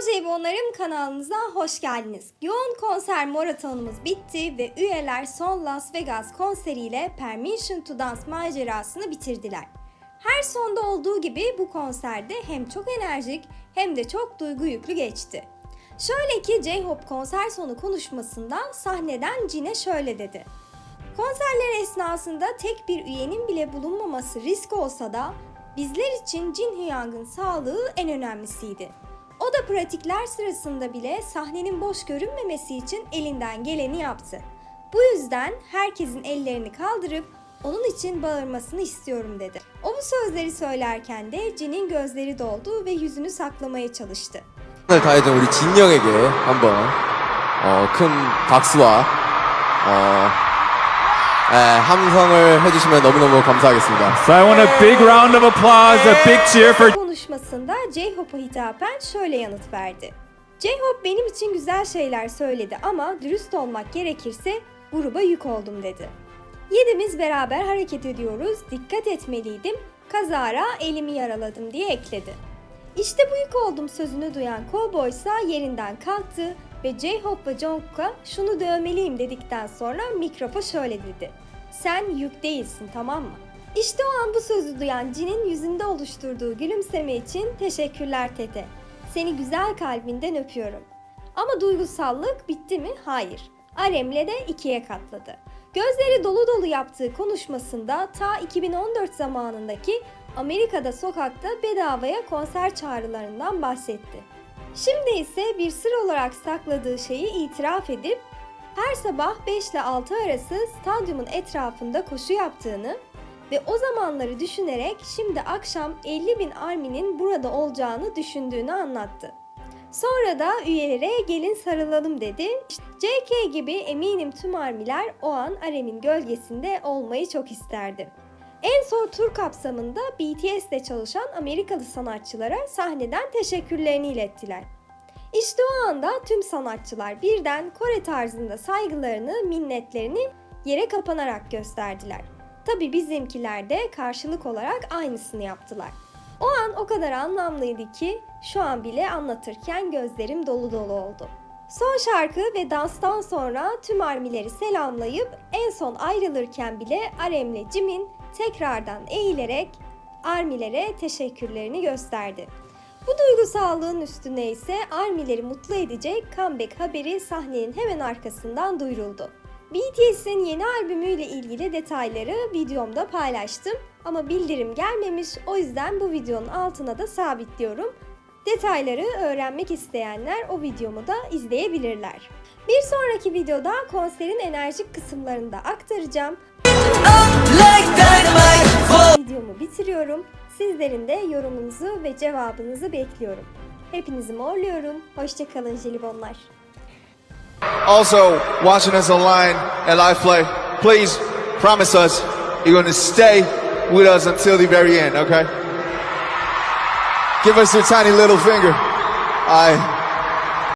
J-Bonlarım kanalımıza hoş geldiniz. Yoğun konser maratonumuz bitti ve üyeler son Las Vegas konseriyle Permission to Dance macerasını bitirdiler. Her sonda olduğu gibi bu konserde hem çok enerjik hem de çok duygu yüklü geçti. Şöyle ki J-Hope konser sonu konuşmasında sahneden Jin'e şöyle dedi. Konserler esnasında tek bir üyenin bile bulunmaması risk olsa da bizler için Jin Hyang'ın sağlığı en önemlisiydi. O da pratikler sırasında bile sahnenin boş görünmemesi için elinden geleni yaptı. Bu yüzden herkesin ellerini kaldırıp onun için bağırmasını istiyorum dedi. O bu sözleri söylerken de Jin'in gözleri doldu ve yüzünü saklamaya çalıştı. 을 다해준 우리 진영에게 한번 어, 큰 박수와 어, 에, 함성을 해주시면 너무너무 감사하겠습니다. So I want a big round of applause, a big cheer for konuşmasında J-Hope'a hitaben şöyle yanıt verdi. J-Hope benim için güzel şeyler söyledi ama dürüst olmak gerekirse gruba yük oldum dedi. Yedimiz beraber hareket ediyoruz, dikkat etmeliydim, kazara elimi yaraladım diye ekledi. İşte bu yük oldum sözünü duyan Cowboy ise yerinden kalktı ve J-Hope ve Jungkook'a şunu dövmeliyim dedikten sonra mikrofon şöyle dedi. Sen yük değilsin tamam mı? İşte o an bu sözü duyan Jin'in yüzünde oluşturduğu gülümseme için teşekkürler Tete. Seni güzel kalbinden öpüyorum. Ama duygusallık bitti mi? Hayır. Arem'le de ikiye katladı. Gözleri dolu dolu yaptığı konuşmasında ta 2014 zamanındaki Amerika'da sokakta bedavaya konser çağrılarından bahsetti. Şimdi ise bir sır olarak sakladığı şeyi itiraf edip her sabah 5 ile 6 arası stadyumun etrafında koşu yaptığını ve o zamanları düşünerek şimdi akşam 50 bin arminin burada olacağını düşündüğünü anlattı. Sonra da üyelere gelin sarılalım dedi. JK gibi eminim tüm armiler o an Arem'in gölgesinde olmayı çok isterdi. En son tur kapsamında BTS'de çalışan Amerikalı sanatçılara sahneden teşekkürlerini ilettiler. İşte o anda tüm sanatçılar birden Kore tarzında saygılarını, minnetlerini yere kapanarak gösterdiler. Tabi bizimkiler de karşılık olarak aynısını yaptılar. O an o kadar anlamlıydı ki şu an bile anlatırken gözlerim dolu dolu oldu. Son şarkı ve danstan sonra tüm armileri selamlayıp en son ayrılırken bile Arem'le Jim'in tekrardan eğilerek armilere teşekkürlerini gösterdi. Bu duygusallığın üstüne ise armileri mutlu edecek comeback haberi sahnenin hemen arkasından duyuruldu. BTS'in yeni albümüyle ilgili detayları videomda paylaştım ama bildirim gelmemiş o yüzden bu videonun altına da sabitliyorum. Detayları öğrenmek isteyenler o videomu da izleyebilirler. Bir sonraki videoda konserin enerjik kısımlarını da aktaracağım. Videomu bitiriyorum. Sizlerin de yorumunuzu ve cevabınızı bekliyorum. Hepinizi morluyorum. Hoşçakalın jelibonlar. Also, watching us online at Live Play, please promise us you're going to stay with us until the very end, okay? Give us your tiny little finger. I